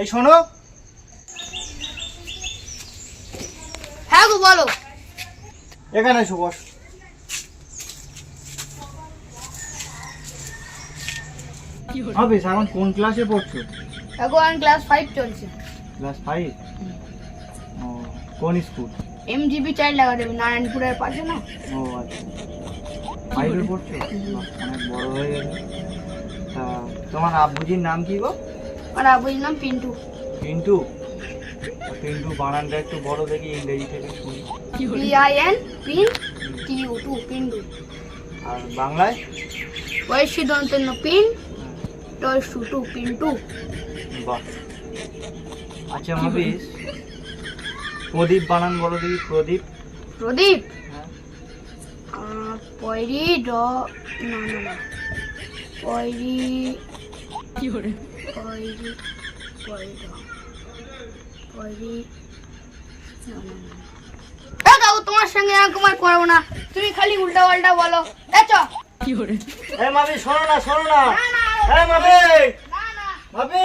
এই শোনো। হ্যাঁ গো বলো। এখানে এসো বস। মাফিস এখন কোন ক্লাসে পড়ছো? এখন ক্লাস ফাইভ চলছে। ক্লাস ফাইভ ও কোন স্কুল চাইল্ড নারায়ণপুরের পাশে না? ও আচ্ছা। ফাইভে পড়ছো? অনেক বড় হয়ে গেছে তা তোমার আব্বুজির নাম কি গো? আর আবুর নাম পিন্টু। পিন্টু? পিন্টু বানানটা একটু বড় দেখি ইংরেজি থেকে শুনি। P I N pin T U to Pintu. আর বাংলায়? বয়সী দন্তের পিন টু টু পিন্টু। বাহ। আচ্ছা মাফিস প্রদীপ বানান বলো দেখি প্রদীপ। প্রদীপ? হ্যাঁ। পয়রি ড না না না। পয়রি পয়রি পয়রি ড পয়রি না না না এ কাকু তোমার সঙ্গে এরকম আর করব না। তুমি খালি উল্টা পাল্টা বলো দেখো এ মাফি শোনো না শোনো না। এ মাফি